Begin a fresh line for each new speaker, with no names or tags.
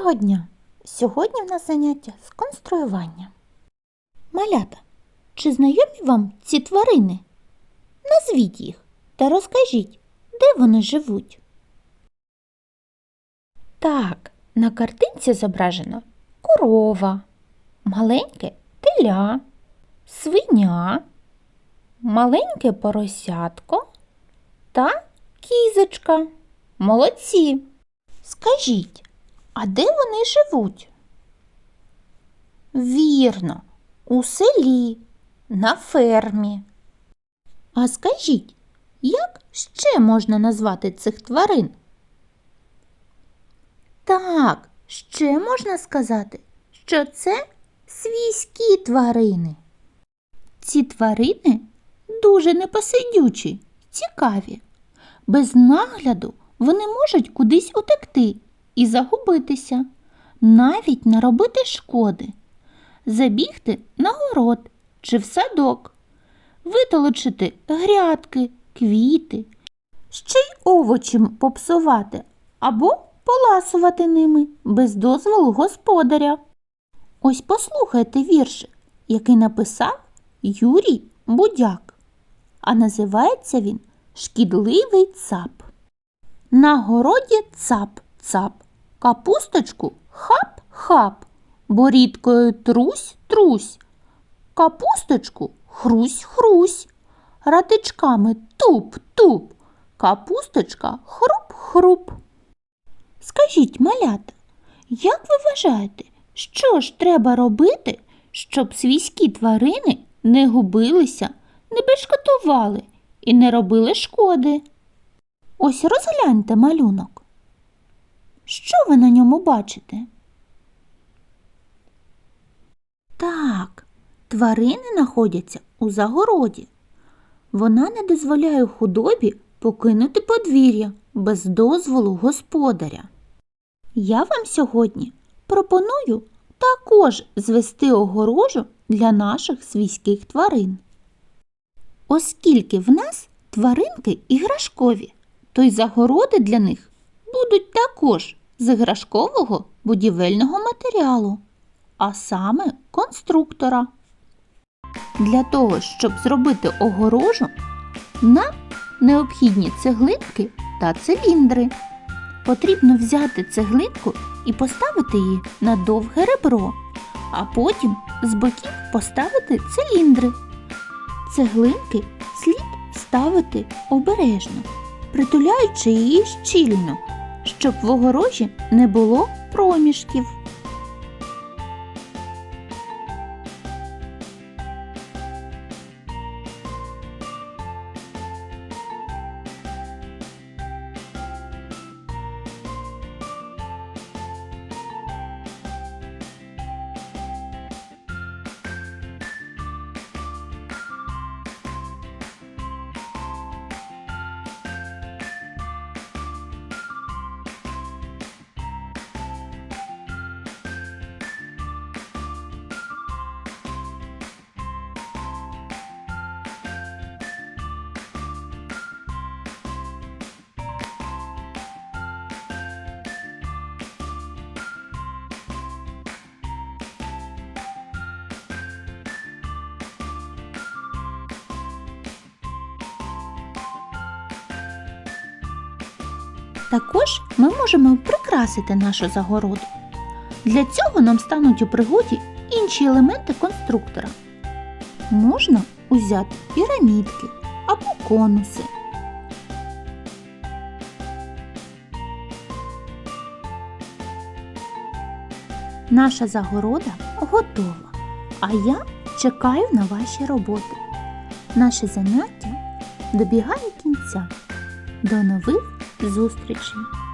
Доброго дня! Сьогодні в нас заняття з конструювання. Малята, чи знайомі вам ці тварини? Назвіть їх та розкажіть, де вони живуть. Так, на картинці зображено корова, маленьке теля, свиня, маленьке поросятко та кізочка. Молодці! Скажіть, а де вони живуть? Вірно, у селі, на фермі. А скажіть, як ще можна назвати цих тварин? Так, ще можна сказати, що це свійські тварини. Ці тварини дуже непосидючі, цікаві. Без нагляду вони можуть кудись утекти і загубитися, навіть наробити шкоди, забігти на город чи в садок, витолочити грядки, квіти, ще й овочі попсувати або поласувати ними без дозволу господаря. Ось послухайте віршик, який написав Юрій Будяк, а називається він Шкідливий цап. На городі цап-цап, капусточку хап-хап, борідкою трусь-трусь, капусточку хрусь-хрусь, ратичками туп-туп, капусточка хруп-хруп. Скажіть, малята, як ви вважаєте, що ж треба робити, щоб свійські тварини не губилися, не бешкотували і не робили шкоди? Ось розгляньте малюнок. Що ви на ньому бачите? Так, тварини знаходяться у загороді. Вона не дозволяє худобі покинути подвір'я без дозволу господаря. Я вам сьогодні пропоную також звести огорожу для наших свійських тварин. Оскільки в нас тваринки іграшкові, то й загороди для них будуть також з іграшкового будівельного матеріалу, а саме конструктора. Для того, щоб зробити огорожу, нам необхідні цеглинки та циліндри. Потрібно взяти цеглинку і поставити її на довге ребро, а потім з боків поставити циліндри. Цеглинки слід ставити обережно, притуляючи її щільно, щоб в огорожі не було проміжків. Також ми можемо прикрасити нашу загороду. Для цього нам стануть у пригоді інші елементи конструктора. Можна узяти пірамідки або конуси. Наша загорода готова, а я чекаю на ваші роботи. Наше заняття добігає кінця. До нових зустрічей!